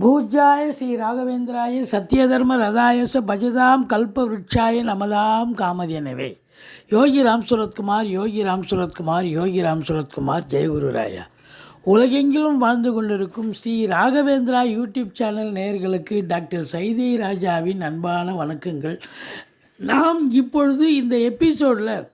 பூஜாய ஸ்ரீ ராகவேந்திராய சத்யதர்ம ரதாயச பஜதாம் கல்ப விருட்சாய நமதாம் காமதேனவே யோகி ராம் சுரத்குமார் யோகி ராம் சுரத்குமார் யோகி ராம் சுரத்குமார் ஜெயகுருராயா உலகெங்கிலும் வாழ்ந்து கொண்டிருக்கும் ஸ்ரீ ராகவேந்திரா யூடியூப் சேனல் நேயர்களுக்கு டாக்டர் சைதை ராஜாவின் அன்பான வணக்கங்கள். நாம் இப்பொழுது இந்த எபிசோடில்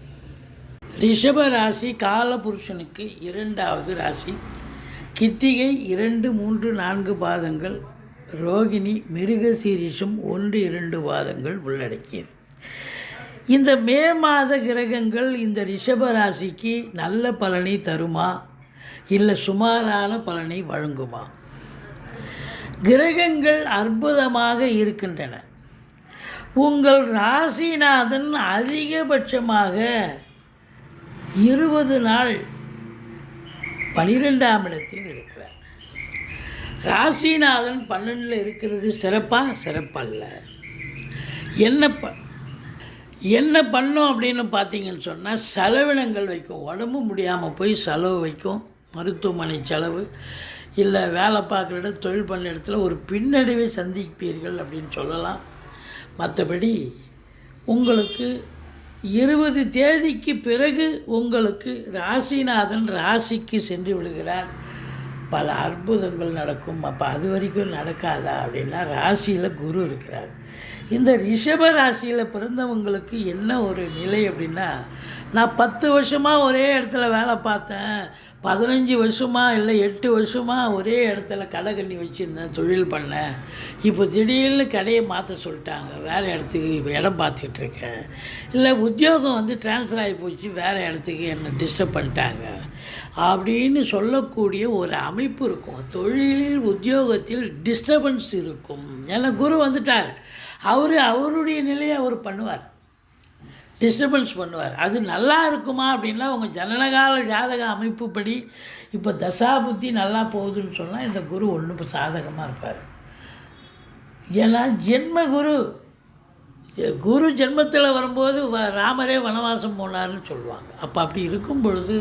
ரிஷப ராசி காலபுருஷனுக்கு இரண்டாவது ராசி. கித்திகை இரண்டு மூன்று நான்கு பாதங்கள். ரோகிணி மிருகசீரிஷம் ஒன்று இரண்டு பாதங்கள் உள்ளடக்கியது. இந்த மே மாத கிரகங்கள் இந்த ரிஷப ராசிக்கு நல்ல பலனை தருமா? இல்லை சுமாரான பலனை வழங்குமா? கிரகங்கள் அற்புதமாக இருக்கின்றன. உங்கள் ராசிநாதன் அதிகபட்சமாக இருபது நாள் பனிரெண்டாம் இடத்தில் இருக்கிறார். ராசிநாதன் பன்னெண்டில் இருக்கிறது சிறப்பாக சிறப்பல்ல. என்ன ப என்ன பண்ணும் அப்படின்னு பார்த்தீங்கன்னு சொன்னால் செலவினங்கள் வைக்கும். உடம்பு முடியாமல் போய் செலவு வைக்கும். மருத்துவமனை செலவு இல்லை வேலை பார்க்குற இடம் தொழில் பண்ண இடத்துல ஒரு பின்னடைவை சந்திப்பீர்கள் அப்படின்னு சொல்லலாம். மற்றபடி உங்களுக்கு இருபது தேதிக்கு பிறகு உங்களுக்கு ராசிநாதன் ராசிக்கு சென்று விடுகிறார். பல அற்புதங்கள் நடக்கும். அப்போ அது வரைக்கும் நடக்காதா அப்படின்னா ராசியில் குரு இருக்கிறார். இந்த ரிஷப ராசியில் பிறந்தவங்களுக்கு என்ன ஒரு நிலை அப்படின்னா நான் பத்து வருஷமாக ஒரே இடத்துல வேலை பார்த்தேன். பதினஞ்சு வருஷமாக இல்லை எட்டு வருஷமாக ஒரே இடத்துல கடை கண்ணி வச்சுருந்தேன் தொழில் பண்ணேன். இப்போ திடீர்னு கடையை மாற்ற சொல்லிட்டாங்க. வேறு இடத்துக்கு இப்போ இடம் பார்த்துக்கிட்டு இருக்கேன். இல்லை உத்தியோகம் வந்து ட்ரான்ஸ்ஃபர் ஆகி போச்சு வேறு இடத்துக்கு என்னை டிஸ்டர்ப் பண்ணிட்டாங்க. அப்படின்னு சொல்லக்கூடிய ஒரு அமைப்பு இருக்கும். தொழிலில் உத்தியோகத்தில் டிஸ்டர்பன்ஸ் இருக்கும். ஏன்னா குரு வந்துட்டார். அவர் அவருடைய நிலையை அவர் பண்ணுவார். டிஸ்டர்பன்ஸ் பண்ணுவார். அது நல்லா இருக்குமா அப்படின்னா உங்கள் ஜனனகால ஜாதக அமைப்புப்படி இப்போ தசா புத்தி நல்லா போகுதுன்னு சொன்னால் இந்த குரு ஒன்று சாதகமாக இருப்பார். ஏன்னா ஜென்ம குரு குரு ஜென்மத்தில் வரும்போது வ ராமரே வனவாசம் போனார்னு சொல்லுவாங்க. அப்போ அப்படி இருக்கும் பொழுது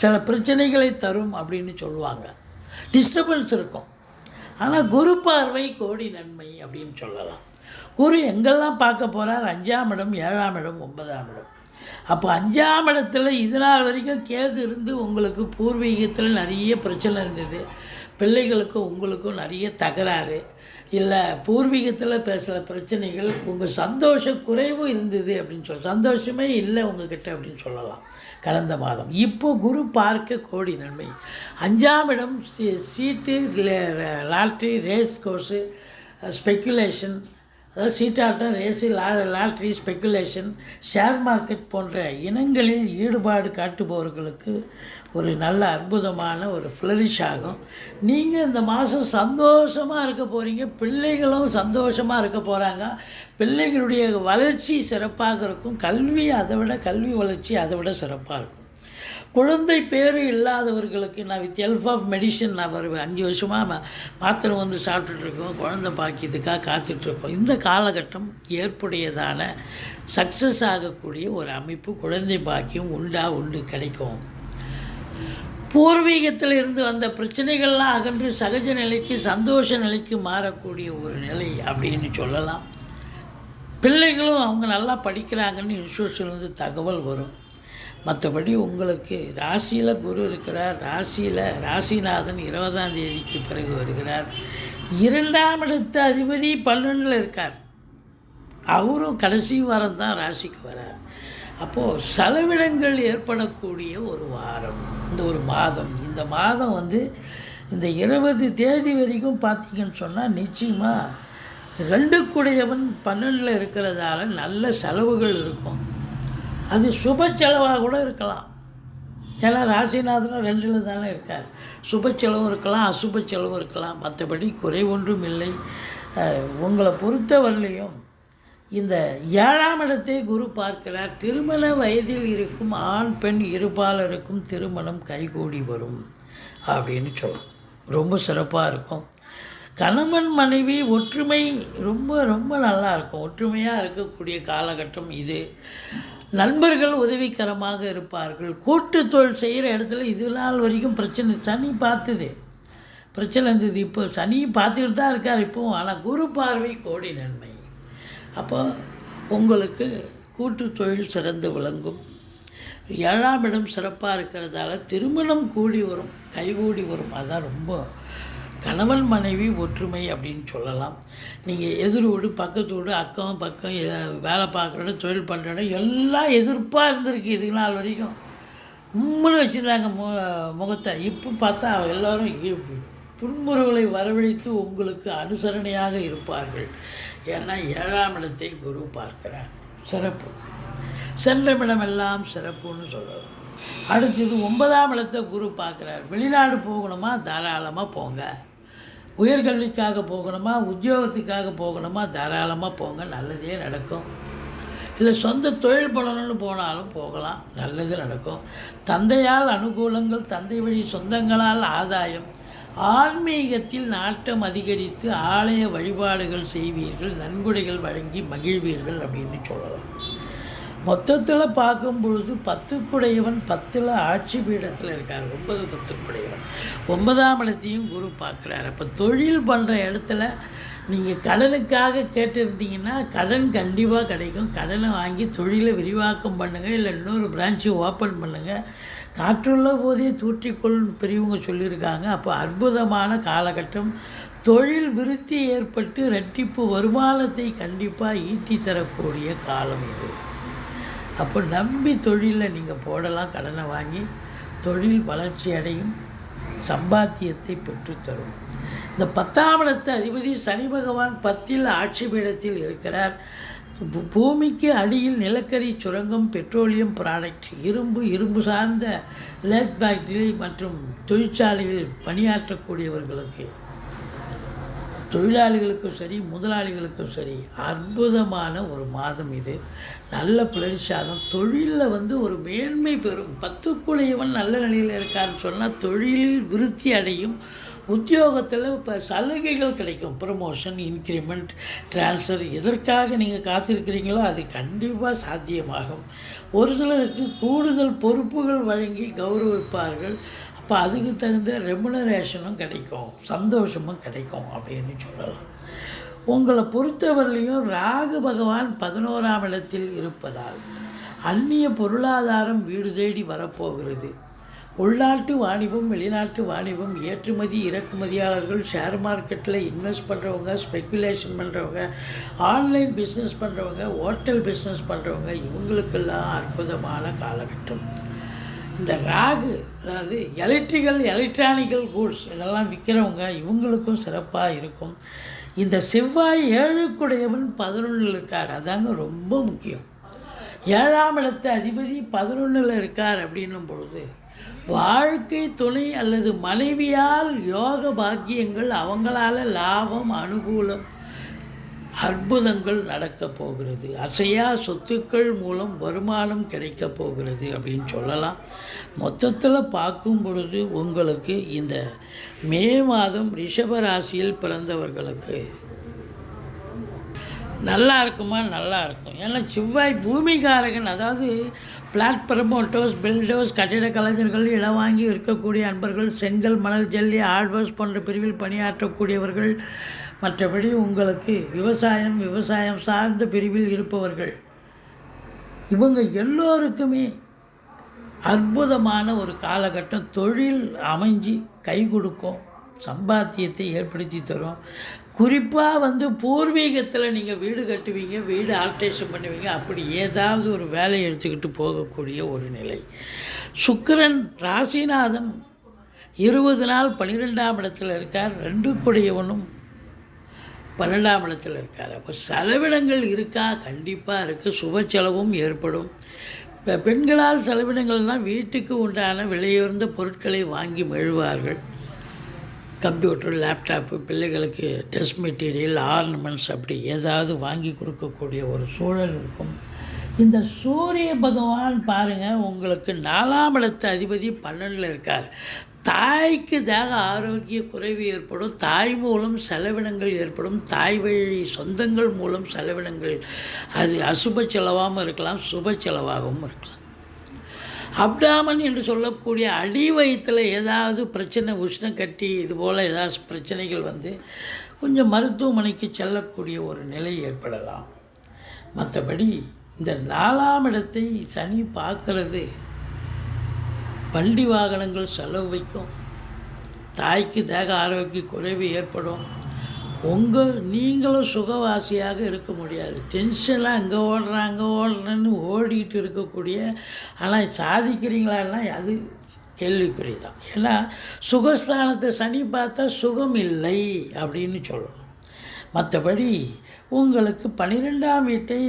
சில பிரச்சனைகளை தரும் அப்படின்னு சொல்லுவாங்க. டிஸ்டர்பன்ஸ் இருக்கும். ஆனால் குரு பார்வை கோடி நன்மை அப்படின்னு சொல்லலாம். குரு எங்கெல்லாம் பார்க்க போகிறார் அஞ்சாம் இடம் ஏழாம் இடம் ஒன்பதாம் இடம். அப்போ அஞ்சாம் இடத்துல இது நாள் வரைக்கும் கேது இருந்து உங்களுக்கு பூர்வீகத்தில் நிறைய பிரச்சனை இருந்தது. பிள்ளைகளுக்கும் உங்களுக்கும் நிறைய தகராறு. இல்லை பூர்வீகத்தில் பேசுகிற பிரச்சனைகள் உங்கள் சந்தோஷ குறைவும் இருந்தது அப்படின்னு சொல்ல சந்தோஷமே இல்லை உங்ககிட்ட அப்படின்னு சொல்லலாம். கடந்த மாதம். இப்போ குரு பார்க்க கோடி நன்மை. அஞ்சாம் இடம் சீ சீட்டு லாட்ரி ரேஸ் கோர்ஸு ஸ்பெக்குலேஷன் அதாவது சீட்டாட்டம் ரேஸு லா லாட்ரி ஸ்பெக்குலேஷன் ஷேர் மார்க்கெட் போன்ற இனங்களில் ஈடுபாடு காட்டுபவர்களுக்கு ஒரு நல்ல அற்புதமான ஒரு ஃப்ளரிஷ் ஆகும். நீங்கள் இந்த மாதம் சந்தோஷமாக இருக்க போகிறீங்க பிள்ளைகளும் சந்தோஷமாக இருக்க போகிறாங்க பிள்ளைகளுடைய வளர்ச்சி சிறப்பாக இருக்கும். கல்வி அதை விட கல்வி வளர்ச்சி அதை விட சிறப்பாக இருக்கும். குழந்தை பேர் இல்லாதவர்களுக்கு நான் வித் ஹெல்ப் ஆஃப் மெடிசன் நான் வருவேன். அஞ்சு வருஷமாக மா மாத்திரை வந்து சாப்பிட்டுட்ருக்கோம் குழந்தை பாக்கியத்துக்காக காத்துட்ருக்கோம். இந்த காலகட்டம் ஏற்புடையதான சக்ஸஸ் ஆகக்கூடிய ஒரு அமைப்பு குழந்தை பாக்கியம் உண்டா உண்டு கிடைக்கும். பூர்வீகத்தில் இருந்து வந்த பிரச்சனைகள்லாம் அகன்று சகஜ நிலைக்கு சந்தோஷ நிலைக்கு மாறக்கூடிய ஒரு நிலை அப்படின்னு சொல்லலாம். பிள்ளைகளும் அவங்க நல்லா படிக்கிறாங்கன்னு இன்ஸ்டியூஷன்லேருந்து தகவல் வரும். மற்றபடி உங்களுக்கு ராசியில் குரு இருக்கிறார். ராசியில் ராசிநாதன் இருபதாம் தேதிக்கு பிறகு வருகிறார். இரண்டாம் இடத்த அதிபதி பன்னெண்டில் இருக்கார். அவரும் கடைசி வாரம் தான் ராசிக்கு வரார். அப்போது செலவிடங்கள் ஏற்படக்கூடிய ஒரு வாரம் இந்த ஒரு மாதம். இந்த மாதம் வந்து இந்த இருபது தேதி வரைக்கும் பார்த்தீங்கன்னு சொன்னால் நிச்சயமாக ரெண்டு கூடையவன் பன்னெண்டில் இருக்கிறதால நல்ல செலவுகள் இருக்கும். அது சுப செலவாக கூட இருக்கலாம். ஏன்னா ராசிநாதனும் ரெண்டில் தானே இருக்கார். சுப செலவும் இருக்கலாம் அசுப செலவும் இருக்கலாம். மற்றபடி குறை ஒன்றும் இல்லை. உங்களை பொறுத்தவரையிலையும் இந்த ஏழாம் இடத்தை குரு பார்க்கிறார். திருமண வயதில் இருக்கும் ஆண் பெண் இருபாலருக்கும் திருமணம் கைகூடி வரும் அப்படின்னு சொல்லலாம் ரொம்ப சிறப்பாக இருக்கும். கணவன் மனைவி ஒற்றுமை ரொம்ப ரொம்ப நல்லா இருக்கும். ஒற்றுமையாக இருக்கக்கூடிய காலகட்டம் இது. நண்பர்கள் உதவிகரமாக இருப்பார்கள். கூட்டு தொழில் செய்கிற இடத்துல இது நாள் வரைக்கும் பிரச்சனை. சனி பார்த்துது. பிரச்சனை இருந்தது. இப்போ சனியும் பார்த்துக்கிட்டு தான் இருக்கார் இப்போவும். ஆனால் குரு பார்வை கோடி நன்மை. அப்போ உங்களுக்கு கூட்டு தொழில் சிறந்து விளங்கும். ஏழாம் இடம் சிறப்பாக இருக்கிறதால திருமணம் கூடி வரும். கைகூடி வரும். அதுதான் ரொம்ப கணவன் மனைவி ஒற்றுமை அப்படின்னு சொல்லலாம். நீங்கள் எதிர் வீடு பக்கத்து வீடு அக்கம் பக்கம் வேலை பார்க்குற இடம் தொழில் பண்ணுற இடம் எல்லாம் எதிர்ப்பாக இருந்திருக்கு இதுக்கு நாள் வரைக்கும். உம்முன்னு வச்சுருந்தாங்க மு முகத்தை. இப்போ பார்த்தா எல்லோரும் இ- புன்முறுவலை வரவழைத்து உங்களுக்கு அனுசரணையாக இருப்பார்கள். ஏன்னா ஏழாம் இடத்தை குரு பார்க்கிறார். சிறப்பு. சென்ற எல்லாம் சிறப்புன்னு சொல்லலாம். அடுத்தது ஒன்பதாம் இடத்தை குரு பார்க்குறார். வெளிநாடு போகணுமா? தாராளமாக போங்க. உயர்கல்விக்காக போகணுமா உத்தியோகத்துக்காக போகணுமா தாராளமாக போங்க நல்லதே நடக்கும். இல்லை சொந்த தொழில் பண்ணணும்னு போனாலும் போகலாம் நல்லது நடக்கும். தந்தையால் அனுகூலங்கள் தந்தை வழி சொந்தங்களால் ஆதாயம். ஆன்மீகத்தில் நாட்டம் அதிகரித்து ஆலய வழிபாடுகள் செய்வீர்கள் நன்கொடைகள் வழங்கி மகிழ்வீர்கள் அப்படின்னு சொல்லலாம். மொத்தத்தில் பார்க்கும் பொழுது பத்துக்குடையவன் பத்தில் ஆட்சி பீடத்தில் இருக்கார். ஒன்பது பத்துக்குடையவன். ஒன்பதாம் இடத்தையும் குரு பார்க்குறாரு. அப்போ தொழில் பண்ணுற இடத்துல நீங்கள் கடனுக்காக கேட்டிருந்தீங்கன்னா கடன் கண்டிப்பாக கிடைக்கும். கடனை வாங்கி தொழிலை விரிவாக்கம் பண்ணுங்கள் இல்லை இன்னொரு பிரான்ச்சு ஓப்பன் பண்ணுங்கள் காற்றுள்ள போதே தூற்றிக்கொள் பெரியவங்க சொல்லியிருக்காங்க. அப்போ அற்புதமான காலகட்டம். தொழில் விருத்தி ஏற்பட்டு ரெட்டிப்பு வருமானத்தை கண்டிப்பாக ஈட்டி தரக்கூடிய காலம் இது. அப்போ நம்பி தொழிலில் நீங்கள் போடலாம் கடனை வாங்கி தொழில் வளர்ச்சி அடையும் சம்பாத்தியத்தை பெற்றுத்தரும் இந்த பத்தாம் இடத்து அதிபதி சனி பகவான் பத்தில் ஆட்சி பீடத்தில் இருக்கிறார். பூமிக்கு அடியில் நிலக்கரி சுரங்கம் பெட்ரோலியம் ப்ராடக்ட் இரும்பு இரும்பு சார்ந்த லேக் ஃபேக்டரி மற்றும் தொழிற்சாலைகளில் பணியாற்றக்கூடியவர்களுக்கு தொழிலாளிகளுக்கும் சரி முதலாளிகளுக்கும் சரி அற்புதமான ஒரு மாதம் இது. நல்ல பிளரிஷாகும் தொழிலில் வந்து ஒரு மேன்மை பெறும். பத்துக்குடையவன் நல்ல நிலையில் இருக்கான்னு சொன்னால் தொழிலில் விருத்தி அடையும். உத்தியோகத்தில் இப்போ சலுகைகள் கிடைக்கும். ப்ரமோஷன் இன்க்ரிமெண்ட் ட்ரான்ஸ்ஃபர் எதற்காக நீங்கள் காத்திருக்கிறீங்களோ அது கண்டிப்பாக சாத்தியமாகும். ஒரு சிலருக்கு கூடுதல் பொறுப்புகள் வழங்கி கௌரவிப்பார்கள். அப்போ அதுக்கு தகுந்த ரெமுனரேஷனும் கிடைக்கும் சந்தோஷமும் கிடைக்கும் அப்படின்னு சொல்லலாம். உங்களை பொறுத்தவரையிலையும் ராகு பகவான் பதினோராம் இடத்தில் இருப்பதால் அந்நிய பொருளாதாரம் வீடு தேடி வரப்போகிறது. உள்நாட்டு வாணிபம் வெளிநாட்டு வாணிபம் ஏற்றுமதி இறக்குமதியாளர்கள் ஷேர் மார்க்கெட்டில் இன்வெஸ்ட் பண்ணுறவங்க ஸ்பெக்குலேஷன் பண்ணுறவங்க ஆன்லைன் பிஸ்னஸ் பண்ணுறவங்க ஹோட்டல் பிஸ்னஸ் பண்ணுறவங்க இவங்களுக்கெல்லாம் அற்புதமான காலகட்டம். இந்த ராகு அதாவது எலக்ட்ரிக்கல் எலக்ட்ரானிக்கல் கூட்ஸ் இதெல்லாம் விற்கிறவங்க இவங்களுக்கும் சிறப்பாக இருக்கும். இந்த செவ்வாய் ஏழுக்குடையவன் பதினொன்றில் இருக்கார். அதாங்க ரொம்ப முக்கியம். ஏழாம் இடத்து அதிபதி பதினொன்றில் இருக்கார் அப்படின்னும் பொழுது வாழ்க்கை துணை அல்லது மனைவியால் யோக பாக்கியங்கள் அவங்களால லாபம் அனுகூலம் அற்புதங்கள் நடக்கப் போகிறது. அசையா சொத்துக்கள் மூலம் வருமானம் கிடைக்கப் போகிறது அப்படின்னு சொல்லலாம். மொத்தத்தில் பார்க்கும் பொழுது உங்களுக்கு இந்த மே மாதம் ரிஷபராசியில் பிறந்தவர்களுக்கு நல்லா இருக்குமா? நல்லா இருக்கும். ஏன்னா செவ்வாய் பூமிகாரகன் அதாவது பிளாட் ப்ரமோட்டர்ஸ் பில்டர்ஸ் கட்டிட கலைஞர்கள் இடம் வாங்கி இருக்கக்கூடிய அன்பர்கள் செங்கல் மணல் ஜல்லி ஹார்ட்வேர்ஸ் போன்ற பிரிவில் பணியாற்றக்கூடியவர்கள் மற்றபடி உங்களுக்கு விவசாயம் விவசாயம் சார்ந்த பிரிவில் இருப்பவர்கள். இவங்க எல்லோருக்குமே அற்புதமான ஒரு காலகட்டம். தொழில் அமைஞ்சு கை கொடுக்கும் சம்பாத்தியத்தை ஏற்படுத்தி தரும். குறிப்பாக வந்து பூர்வீகத்தில் நீங்கள் வீடு கட்டுவீங்க வீடு ஆல்ட்ரேஷன் பண்ணுவீங்க. அப்படி ஏதாவது ஒரு வேலையை எடுத்துக்கிட்டு போகக்கூடிய ஒரு நிலை. சுக்கரன் ராசிநாதன் இருபது நாள் பன்னிரெண்டாம் இடத்துல இருக்கார். ரெண்டு கூடையவனும் பன்னெண்டாம் இடத்தில் இருக்கார். அப்போ செலவினங்கள் இருக்கா? கண்டிப்பாக இருக்குது சுப செலவும் ஏற்படும். இப்போ பெண்களால் செலவினங்கள்னால் வீட்டுக்கு உண்டான விலையுயர்ந்த பொருட்களை வாங்கி மெழுவார்கள். கம்ப்யூட்டர் லேப்டாப்பு பிள்ளைகளுக்கு டெஸ்ட் மெட்டீரியல் ஆர்னமெண்ட்ஸ் அப்படி ஏதாவது வாங்கி கொடுக்கக்கூடிய ஒரு சூழல் இருக்கும். இந்த சூரிய பகவான் பாருங்கள் உங்களுக்கு நாலாம் இடத்த அதிபதி பன்னெண்டில் இருக்கார். தாய்க்கு தேக ஆரோக்கிய குறைவு ஏற்படும் தாய் மூலம் செலவினங்கள் ஏற்படும் தாய் வழி சொந்தங்கள் மூலம் செலவினங்கள். அது அசுப செலவாகவும் இருக்கலாம் சுப செலவாகவும் இருக்கலாம். அப்டாமன் என்று சொல்லக்கூடிய அடி வயிற்றில் ஏதாவது பிரச்சனை உஷ்ணம் கட்டி இது போல் ஏதாவது பிரச்சனைகள் வந்து கொஞ்சம் மருத்துவமனைக்கு செல்லக்கூடிய ஒரு நிலை ஏற்படலாம். மற்றபடி இந்த நாலாம் இடத்தை சனி பார்க்கறது வண்டி வாகனங்கள் செலவு வைக்கும். தாய்க்கு தேக ஆரோக்கிய குறைவு ஏற்படும். உங்கள் நீங்களும் சுகவாசியாக இருக்க முடியாது. டென்ஷனாக அங்கே ஓடுறேன் அங்கே ஓடுறேன்னு ஓடிக்கிட்டு இருக்கக்கூடிய ஆனால் சாதிக்கிறீங்களான்னா அது கேள்விக்குறி தான் ஏன்னா சுகஸ்தானத்தை சனி பார்த்தா சுகம் இல்லை அப்படின்னு சொல்லணும். மற்றபடி உங்களுக்கு பன்னிரெண்டாம் வீட்டை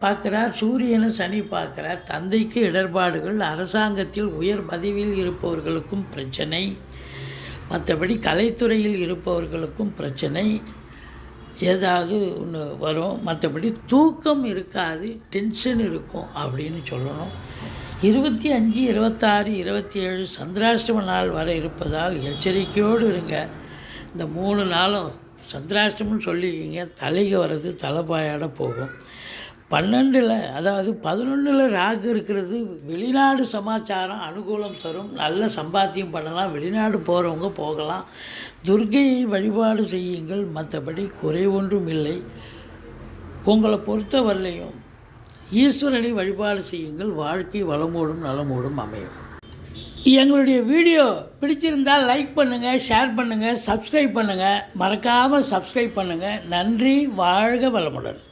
பார்க்குறார் சூரியனை சனி பார்க்குறார். தந்தைக்கு இடர்பாடுகள் அரசாங்கத்தில் உயர் பதவியில் இருப்பவர்களுக்கும் பிரச்சனை. மற்றபடி கலைத்துறையில் இருப்பவர்களுக்கும் பிரச்சனை. ஏதாவது ஒன்று வரும். மற்றபடி தூக்கம் இருக்காது டென்ஷன் இருக்கும் அப்படின்னு சொல்லணும். இருபத்தி அஞ்சு இருபத்தாறு இருபத்தி ஏழு சந்திராஷ்டம நாள் வர இருப்பதால் எச்சரிக்கையோடு இருங்க. இந்த மூணு நாளும் சந்திராஷ்டமம்னு சொல்லிக்கிங்க தலைக்கு வர்றது தலைப்பாயோட போகும். பன்னெண்டில் அதாவது பதினொன்றில் ராகு இருக்கிறது வெளிநாடு சமாச்சாரம் அனுகூலம் தரும் நல்ல சம்பாத்தியம் பண்ணலாம் வெளிநாடு போகிறவங்க போகலாம். துர்க்கையை வழிபாடு செய்யுங்கள் மற்றபடி குறை ஒன்றும் இல்லை. உங்களை பொறுத்தவரையிலையும் ஈஸ்வரனை வழிபாடு செய்யுங்கள் வாழ்க்கை வளமோடும் நலமோடும் அமையும். எங்களுடைய வீடியோ பிடிச்சிருந்தால் லைக் பண்ணுங்கள் ஷேர் பண்ணுங்கள் சப்ஸ்கிரைப் பண்ணுங்கள் மறக்காமல் சப்ஸ்கிரைப் பண்ணுங்கள் நன்றி வாழ்க வளமுடன்.